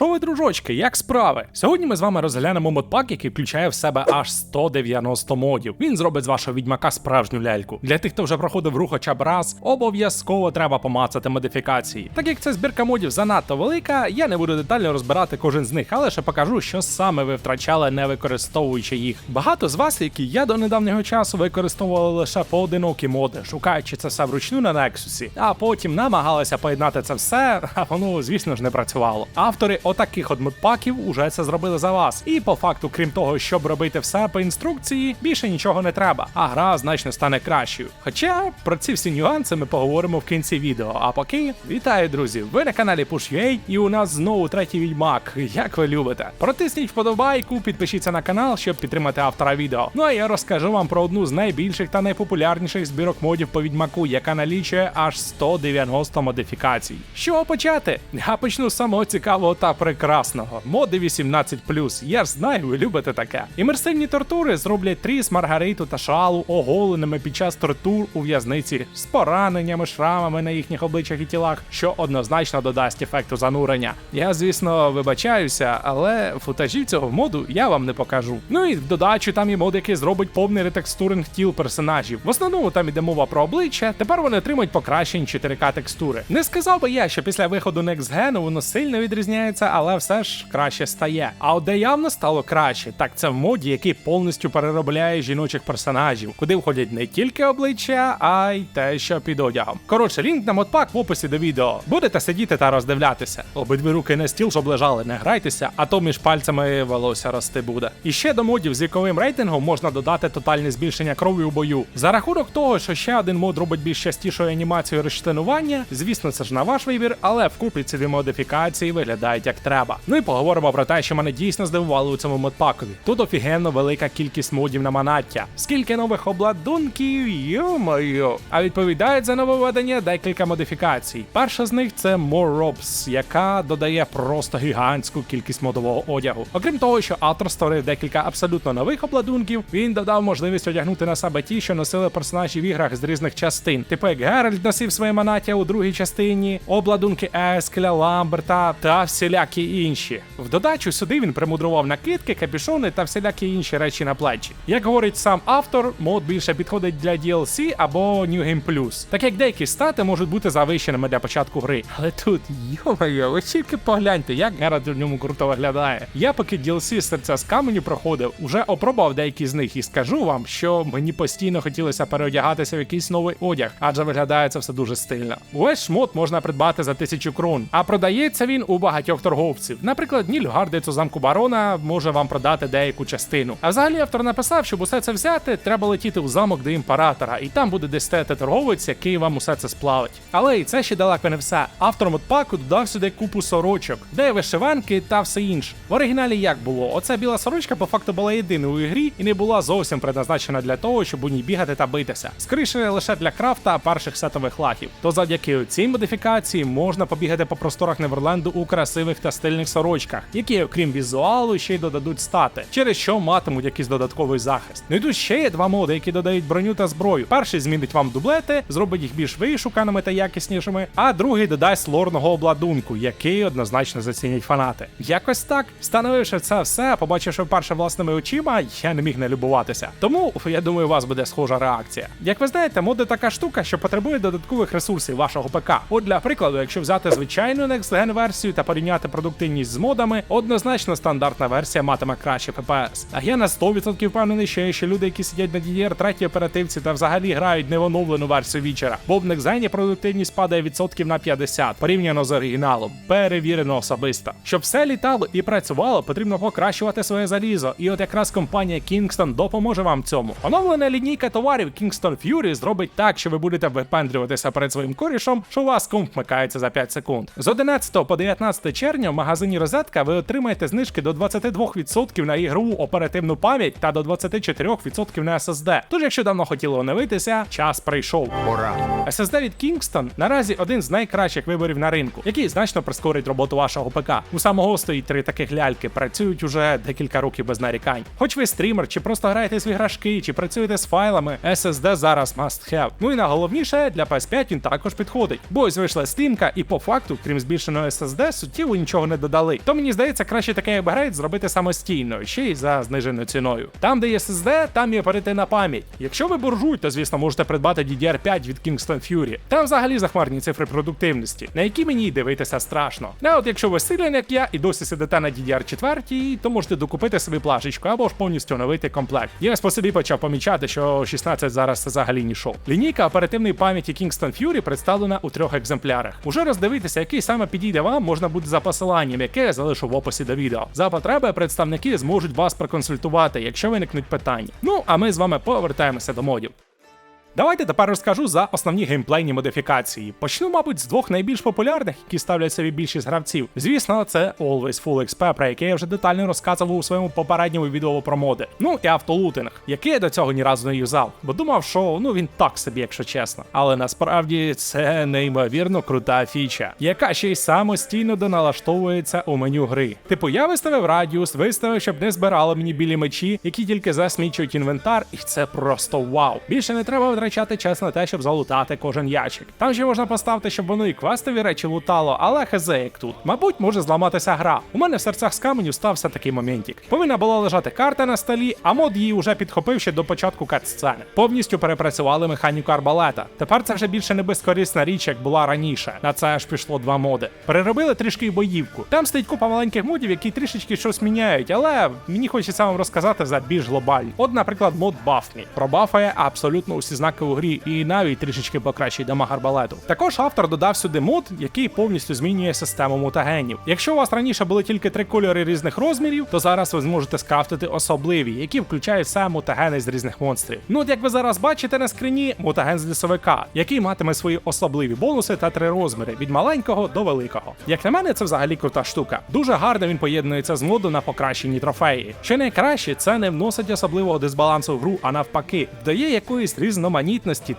що ви, дружочки, як справи? Сьогодні ми з вами розглянемо модпак, який включає в себе аж 190 модів. Він зробить з вашого відьмака справжню ляльку. Для тих, хто вже проходив рух хоча б раз, обов'язково треба помацати модифікації. Так як ця збірка модів занадто велика, я не буду детально розбирати кожен з них, але лише покажу, що саме ви втрачали, не використовуючи їх. Багато з вас, які я до недавнього часу використовували лише поодинокі моди, шукаючи це все вручну на Nexus, а потім намагалися поєднати це все, а воно, звісно ж, не працювало. Автори отаких от модпаків уже це зробили за вас. І по факту, крім того, щоб робити все по інструкції, більше нічого не треба, а гра значно стане кращою. Хоча про ці всі нюанси ми поговоримо в кінці відео. А поки вітаю, друзі! Ви на каналі Push.ua і у нас знову третій відьмак, як ви любите. Протисніть вподобайку, підпишіться на канал, щоб підтримати автора відео. Ну а я розкажу вам про одну з найбільших та найпопулярніших збірок модів по відьмаку, яка налічує аж 190 модифікацій. Чого почати? Я почну з самого цікавого та прекрасного. Моди 18. Я ж знаю, ви любите таке. Імерсивні тортури зроблять Тріс, Маргариту та Шалу оголеними під час тортур у в'язниці з пораненнями, шрамами на їхніх обличчях і тілах, що однозначно додасть ефекту занурення. Я, звісно, вибачаюся, але футажів цього моду я вам не покажу. Ну і в додачу там є мод, який зробить повний ретекстуринг тіл персонажів. В основному там іде мова про обличчя. Тепер вони отримують покращені 4К текстури. Не сказав би я, що після виходу Next Gen воно сильно відрізняється, але все ж краще стає. А от де явно стало краще, так це в моді, який повністю переробляє жіночих персонажів, куди входять не тільки обличчя, а й те, що під одягом. Коротше, лінк на модпак в описі до відео. Будете сидіти та роздивлятися. Обидві руки на стіл, щоб лежали, не грайтеся, а то між пальцями волосся рости буде. І ще до модів з віковим рейтингом можна додати тотальне збільшення крові у бою. За рахунок того, що ще один мод робить більш частішою анімацію розчленування, звісно, це ж на ваш вибір, але вкупі ці модифікації виглядають як треба. Ну і поговоримо про те, що мене дійсно здивувало у цьому модпакові. Тут офігенно велика кількість модів на манаття. Скільки нових обладунків, йо-моє. А відповідають за нововведення декілька модифікацій. Перша з них це More яка додає просто гігантську кількість модового одягу. Окрім того, що автор створив декілька абсолютно нових обладунків, він додав можливість одягнути на себе ті, що носили персонажі в іграх з різних частин. Типу як Геральт носив своє манаття у другій частині, обладунки Ескеля, Ламберта та всілякі інші. В додачу сюди він примудрував накидки, капюшони та всілякі інші речі на плечі. Як говорить сам автор, мод більше підходить для DLC або New Game Plus, так як деякі стати можуть бути завищеними для початку гри. Але тут, йо-моє, ви тільки погляньте, як Геральт в ньому круто виглядає. Я поки DLC серця з каменю проходив, уже опробував деякі з них і скажу вам, що мені постійно хотілося переодягатися в якийсь новий одяг, адже виглядає це все дуже стильно. Увесь шмот можна придбати за тисячу крон, а продається він у багатьох торговців. Наприклад, Нільгардець у замку барона може вам продати деяку частину. А взагалі автор написав, щоб усе це взяти, треба летіти у замок до імператора, і там буде десь стояти торговець, який вам усе це сплавить. Але і це ще далеко не все. Автор модпаку додав сюди купу сорочок, де вишиванки та все інше. В оригіналі як було? Оця біла сорочка по факту була єдиною у ігрі і не була зовсім предназначена для того, щоб у ній бігати та битися. Скоріше лише для крафта перших сетових лахів. То завдяки цій модифікації можна побігати по просторах Неверленду у красивих та стильних сорочках, які, окрім візуалу, ще й додадуть стати, через що матимуть якийсь додатковий захист. Ну тут ще є два моди, які додають броню та зброю. Перший змінить вам дублети, зробить їх більш вишуканими та якіснішими, а другий додасть лорного обладунку, який однозначно зацінять фанати. Якось так, встановивши це все, побачивши вперше власними очима, я не міг не любуватися. Тому я думаю, у вас буде схожа реакція. Як ви знаєте, моди така штука, що потребує додаткових ресурсів вашого ПК. От для прикладу, якщо взяти звичайну Next Gen версію та порівняти продуктивність з модами, однозначно стандартна версія матиме краще ППС. А я на 100% впевнений, що є ще люди, які сидять на DDR 3 оперативці та взагалі грають не в оновлену версію вічера. Бо в Next Gen продуктивність падає відсотків на 50 порівняно з оригіналом. Перевірено особисто. Щоб все літало і працювало, потрібно покращувати своє залізо. І от якраз компанія Kingston допоможе вам цьому. Оновлена лінійка товарів Kingston Fury зробить так, що ви будете випендрюватися перед своїм корішом, що у вас комп вмикається за 5 секунд. З 11 по 19 червня в магазині Розетка ви отримаєте знижки до 22% на ігрову оперативну пам'ять та до 24% на SSD. Тож, якщо давно хотіли оновитися, час прийшов. Пора. SSD від Kingston наразі один з найкращих виборів на ринку, який значно прискорить роботу вашого ПК. У самого стоїть три таких ляльки, працюють уже декілька років без нарікань. Хоч ви стрімер, чи просто граєте з іграшки, чи працюєте з файлами, SSD зараз must have. Ну і найголовніше, для PS5 він також підходить. Бо ось вийшла стімка, і по факту, крім збільшеного SSD, суттєво нічого нічого не додали. То мені здається, краще такий апгрейд зробити самостійно, ще й за зниженою ціною. Там, де є SSD, там є оперативна пам'ять. Якщо ви буржуй, то звісно можете придбати DDR5 від Kingston Fury. Там взагалі захмарні цифри продуктивності, на які мені дивитися страшно. А от якщо ви сильний, як я, і досі сидите на DDR4, то можете докупити собі плашечку або ж повністю оновити комплект. Я по собі почав помічати, що 16 зараз це взагалі нічого. Лінійка оперативної пам'яті Kingston Fury представлена у трьох екземплярах. Уже роздивитися, який саме підійде вам, можна буде за посиланням, яке я залишу в описі до відео. За потреби представники зможуть вас проконсультувати, якщо виникнуть питання. Ну а ми з вами повертаємося до модів. Давайте тепер розкажу за основні геймплейні модифікації. Почну, мабуть, з двох найбільш популярних, які ставлять собі більшість гравців. Звісно, це Always Full XP, про яке я вже детально розказував у своєму попередньому відео про моди. Ну і автолутинг, який я до цього ні разу не юзав, бо думав, що ну він так собі, якщо чесно. Але насправді це неймовірно крута фіча, яка ще й самостійно доналаштовується у меню гри. Типу, я виставив радіус, виставив, щоб не збирали мені білі мечі, які тільки засмічують інвентар, і це просто вау. Більше не треба витрачати час на те, щоб залутати кожен ящик. Там ще можна поставити, щоб воно і квестові речі лутало, але хезе як тут. Мабуть, може зламатися гра. У мене в серцях з каменю стався такий моментик. Повинна була лежати карта на столі, а мод її уже підхопив ще до початку кат-сцени. Повністю перепрацювали механіку арбалета. Тепер це вже більше не безкорисна річ, як була раніше. На це аж пішло два моди. Переробили трішки й боївку. Там стоїть купа маленьких модів, які трішечки щось міняють, але мені хочеться вам розказати за більш глобальні. От, наприклад, мод Бафмі. Пробафає абсолютно усі знаки у грі і навіть трішечки покращить дамаг арбалету. Також автор додав сюди мод, який повністю змінює систему мутагенів. Якщо у вас раніше були тільки три кольори різних розмірів, то зараз ви зможете скрафтити особливі, які включають все мутагени з різних монстрів. Ну от як ви зараз бачите на скрині, мутаген з лісовика, який матиме свої особливі бонуси та три розміри від маленького до великого. Як на мене, це взагалі крута штука. Дуже гарно він поєднується з моду на покращені трофеї. Що найкраще, це не вносить особливого дисбалансу в гру, а навпаки, дає якоїсь різноманітності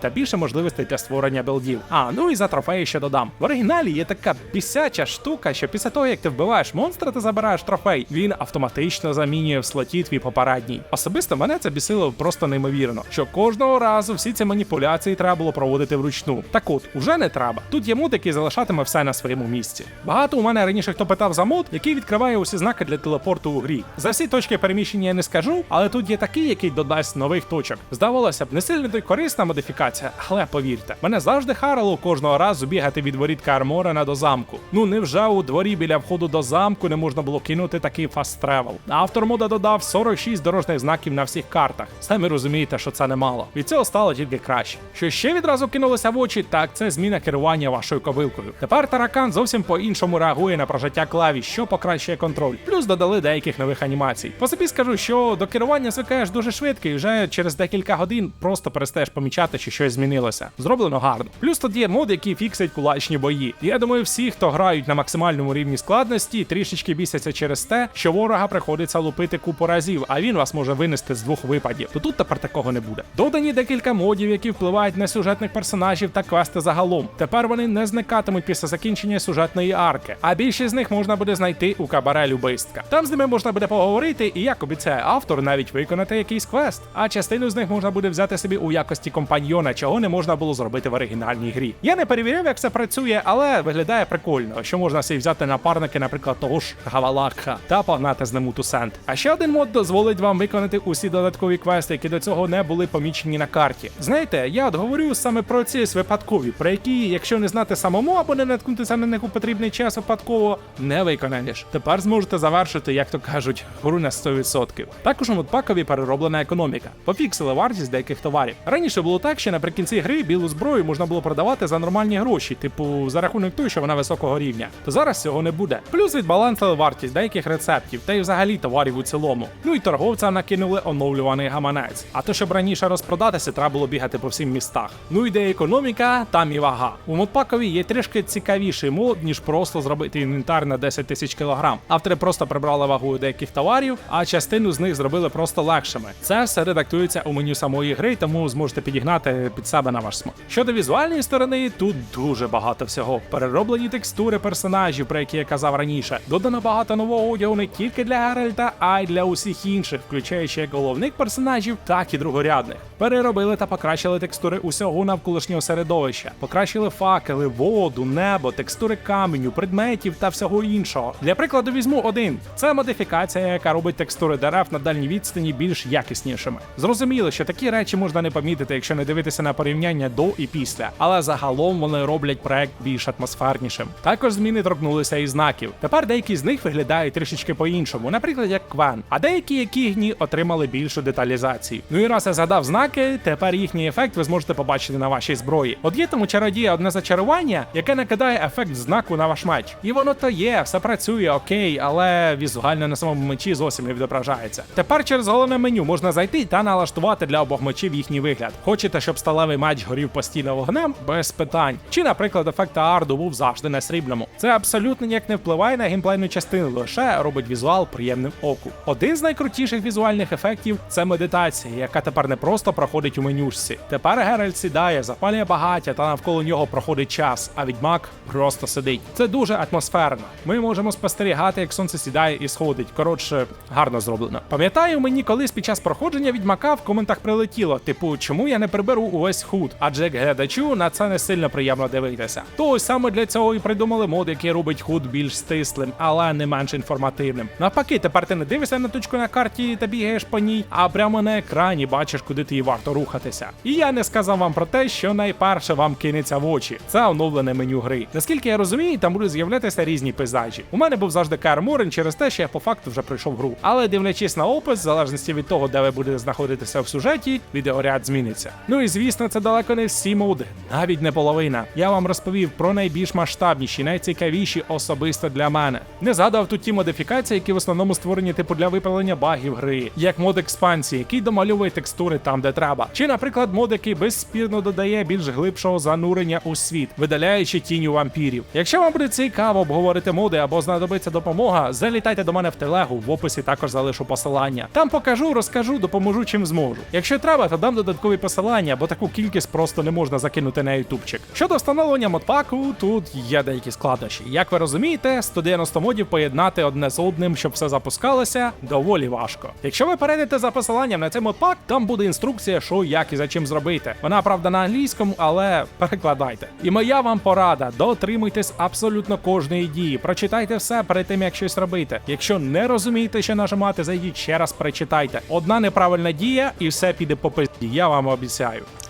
та більше можливостей для створення білдів. А ну і за трофеї ще додам. В оригіналі є така бісяча штука, що після того, як ти вбиваєш монстра, ти забираєш трофей, він автоматично замінює в слоті твій попередній. Особисто мене це бісило просто неймовірно, що кожного разу всі ці маніпуляції треба було проводити вручну. Так от, уже не треба. Тут є мод, який залишатиме все на своєму місці. Багато у мене раніше хто питав за мод, який відкриває усі знаки для телепорту у грі. За всі точки переміщення я не скажу, але тут є такий, який додасть нових точок. Здавалося б, не сильно то й корисна модифікація, але повірте, мене завжди харило кожного разу бігати від воріт Карморена до замку. Ну невже у дворі біля входу до замку не можна було кинути такий фаст тревел? Автор мода додав 46 дорожніх знаків на всіх картах. Самі розумієте, що це немало. Від цього стало тільки краще. Що ще відразу кинулося в очі, так це зміна керування вашою ковилкою. Тепер таракан зовсім по-іншому реагує на прожиття клавіш, що покращує контроль. Плюс додали деяких нових анімацій. По собі скажу, що до керування звикаєш дуже швидко, і вже через декілька годин просто перестаєш помічати, що щось змінилося. Зроблено гарно. Плюс тут є мод, який фіксить кулачні бої. Я думаю, всі, хто грають на максимальному рівні складності, трішечки бісяться через те, що ворога приходиться лупити купу разів, а він вас може винести з двох випадів. То тут тепер такого не буде. Додані декілька модів, які впливають на сюжетних персонажів та квести загалом. Тепер вони не зникатимуть після закінчення сюжетної арки, а більшість з них можна буде знайти у кабаре Любистка. Там з ними можна буде поговорити, і як обіцяє автор, навіть виконати якийсь квест. А частину з них можна буде взяти собі у якості компаньйона, чого не можна було зробити в оригінальній грі. Я не перевіряв, як це працює, але виглядає прикольно, що можна собі взяти напарники, наприклад, того ж Гавалакха, та погнати з ним Тусент. А ще один мод дозволить вам виконати усі додаткові квести, які до цього не були помічені на карті. Знаєте, я от говорю саме про ці випадкові, про які, якщо не знати самому або не наткнутися на них у потрібний час випадково, не виконаєш. Тепер зможете завершити, як то кажуть, гру на 100%. Також у модпакові перероблена економіка. Пофіксили вартість деяких товарів. Раніше було так, що наприкінці гри білу зброю можна було продавати за нормальні гроші, типу за рахунок того, що вона високого рівня. То зараз цього не буде. Плюс відбалансили вартість деяких рецептів та й взагалі товарів у цілому. Ну і торговцям накинули оновлюваний гаманець. А то, щоб раніше розпродатися, треба було бігати по всім містах. Ну і де економіка, там і вага. У модпакові є трішки цікавіший мод, ніж просто зробити інвентар на 10 тисяч кілограм. Автори просто прибрали вагу деяких товарів, а частину з них зробили просто легшими. Це все редактується у меню самої гри, тому зможете підігнати під себе на ваш смак. Щодо візуальної сторони, тут дуже багато всього. Перероблені текстури персонажів, про які я казав раніше. Додано багато нового одягу не тільки для Геральта, а й для усіх інших, включаючи як головних персонажів, так і другорядних. Переробили та покращили текстури усього навколишнього середовища, покращили факели, воду, небо, текстури каменю, предметів та всього іншого. Для прикладу візьму один: це модифікація, яка робить текстури дерев на дальній відстані більш якіснішими. Зрозуміло, що такі речі можна не помітити, якщо не дивитися на порівняння до і після, але загалом вони роблять проект більш атмосфернішим. Також зміни торкнулися і знаків. Тепер деякі з них виглядають трішечки по-іншому, наприклад, як Квен, а деякі, як Ігні, отримали більшу деталізацію. Ну і раз я згадав знаки, тепер їхній ефект ви зможете побачити на вашій зброї. От є там у чародія одне зачарування, яке накидає ефект знаку на ваш меч. І воно то є, все працює, окей, але візуально на самому мечі зовсім не відображається. Тепер через головне меню можна зайти та налаштувати для обох мечів їхній вигляд. Хочете, щоб сталевий меч горів постійно вогнем? Без питань. Чи, наприклад, ефект Арду був завжди на срібному. Це абсолютно ніяк не впливає на геймплейну частину, лише робить візуал приємним оку. Один з найкрутіших візуальних ефектів це медитація, яка тепер не просто проходить у менюшці. Тепер Геральт сідає, запалює багаття та навколо нього проходить час, а відьмак просто сидить. Це дуже атмосферно. Ми можемо спостерігати, як сонце сідає і сходить. Коротше, гарно зроблено. Пам'ятаю, мені колись під час проходження відьмака в коментах прилетіло: типу, чому я не приберу увесь худ? Адже як глядачу на це не сильно приємно дивитися. То ось саме для цього і придумали мод, який робить худ більш стислим, але не менш інформативним. Навпаки, тепер ти не дивишся на точку на карті та бігаєш по ній, а прямо на екрані бачиш, куди тобі варто рухатися. І я не сказав вам про те, що найперше вам кинеться в очі. Це оновлене меню гри. Наскільки я розумію, там будуть з'являтися різні пейзажі. У мене був завжди Каер через те, що я по факту вже пройшов гру. Але дивлячись на опис, в залежності від того, де ви будете знаходитися в сюжеті, відеоряд зміниться. Ну і звісно, це далеко не всі моди, навіть не половина. Я вам розповів про найбільш масштабніші, найцікавіші особисто для мене. Не згадав тут ті модифікації, які в основному створені типу для виправлення багів гри, як мод експансії, який домальовує текстури там, де треба. Чи, наприклад, мод, який безспірно додає більш глибшого занурення у світ, видаляючи тіню вампірів. Якщо вам буде цікаво обговорити моди або знадобиться допомога, залітайте до мене в телегу. В описі також залишу посилання. Там покажу, розкажу, допоможу чим зможу. Якщо треба, то дам додаткові посилання, бо таку кількість просто не можна закинути на ютубчик. Щодо встановлення модпаку, тут є деякі складнощі. Як ви розумієте, 190 модів поєднати одне з одним, щоб все запускалося, доволі важко. Якщо ви перейдете за посиланням на цей модпак, там буде інструкція, що як і за чим зробити. Вона правда на англійському, але перекладайте. І моя вам порада: дотримуйтесь абсолютно кожної дії. Прочитайте все перед тим, як щось робити. Якщо не розумієте, що нажимати, зайдіть ще раз перечитайте. Одна неправильна дія, і все піде по пизді, я вам обіцяю.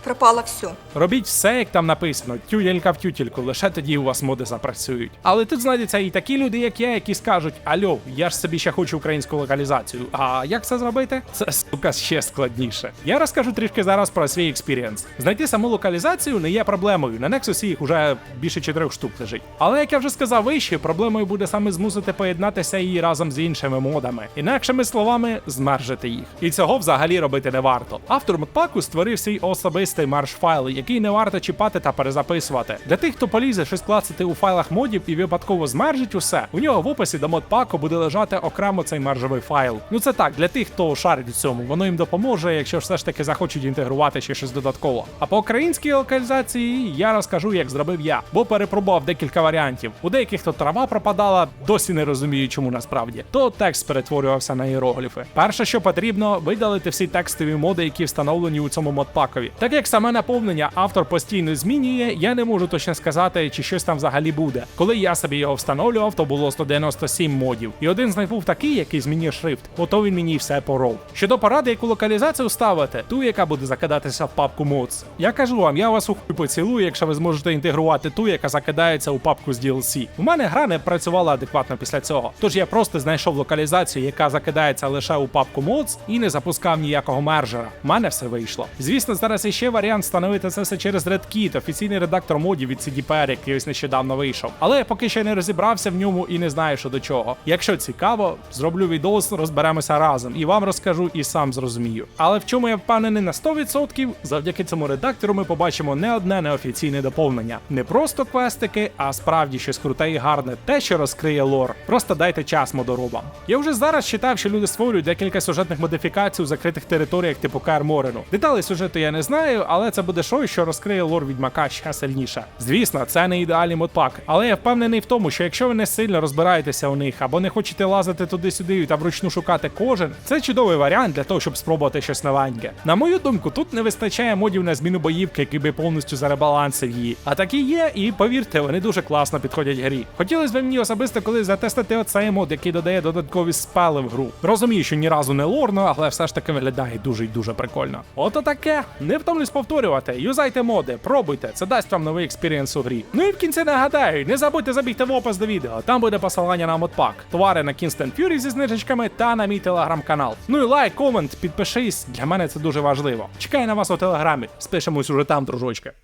Пропало все. Робіть все, як там написано, тюделька в тютельку, лише тоді у вас моди запрацюють. Але тут знайдуться і такі люди, як я, які скажуть: Альо, я ж собі ще хочу українську локалізацію. А як це зробити? Це сука ще складніше. Я розкажу трішки зараз про свій експірієнс. Знайти саму локалізацію не є проблемою. На Nexus їх уже більше чотирьох штук лежить. Але як я вже сказав вище, проблемою буде саме змусити поєднатися її разом з іншими модами. Інакшими словами, змержити їх. І цього взагалі робити не варто. Автор модпаку створив свій особистий марш файл, який не варто чіпати та перезаписувати. Для тих, хто полізе щось клацати у файлах модів і випадково змержить усе, у нього в описі до модпаку буде лежати окремо цей мержовий файл. Ну це так, для тих, хто шарить у цьому, воно їм допоможе, якщо все ж таки захочуть інтегрувати ще щось додатково. А по українській локалізації я розкажу, як зробив я, бо перепробував декілька варіантів. У деяких то трава пропадала, досі не розумію, чому насправді. То текст перетворювався на іерогліфи. Перше, що потрібно, видалити всі текстові моди, які встановлені у цьому модпакові. Так як саме наповнення автор постійно змінює, я не можу точно сказати, чи щось там взагалі буде. Коли я собі його встановлював, то було 197 модів. І один з них був такий, який змінює шрифт. Ото він мені все поров. Щодо поради, яку локалізацію ставити, ту, яка буде закидатися в папку mods. Я кажу вам, я вас у хуй поцілую, якщо ви зможете інтегрувати ту, яка закидається у папку з DLC. У мене гра не працювала адекватно після цього. Тож я просто знайшов локалізацію, яка закидається лише у папку mods і не запускав ніякого мержера. У мене все вийшло. Звісно, зараз іще варіант встановити це все через RedKit, офіційний редактор модів від CDPR, який ось нещодавно вийшов. Але я поки ще не розібрався в ньому і не знаю, що до чого. Якщо цікаво, зроблю відос, розберемося разом і вам розкажу і сам зрозумію. Але в чому я впевнений на 100%, завдяки цьому редактору ми побачимо не одне неофіційне доповнення. Не просто квестики, а справді щось круте і гарне, те, що розкриє лор. Просто дайте час модоробам. Я вже зараз читав, що люди створюють декілька сюжетних модифікацій у закритих територіях типу Каер Морену. Деталі сюжету пережити, я не знаю, але це буде шоу, що розкриє лор відьмака ще сильніше. Звісно, це не ідеальний модпак, але я впевнений в тому, що якщо ви не сильно розбираєтеся у них або не хочете лазити туди-сюди та вручну шукати кожен, це чудовий варіант для того, щоб спробувати щось новеньке. На мою думку, тут не вистачає модів на зміну боївки, який би повністю заребалансив її. А такі є, і повірте, вони дуже класно підходять грі. Хотілося б мені особисто колись затестити оцей мод, який додає додаткові спели в гру. Розумію, що ні разу не лорно, але все ж таки виглядає дуже й дуже прикольно. Ото таке. Не втомлюсь повторювати. Юзайте моди, пробуйте, це дасть вам новий експірієнс у грі. Ну і в кінці нагадаю, не забудьте забігти в опис до відео. Там буде посилання на модпак, товари на Kingston Fury зі знижечками та на мій телеграм-канал. Ну і лайк, комент, підпишись. Для мене це дуже важливо. Чекаю на вас у телеграмі. Спишемось уже там, дружочки.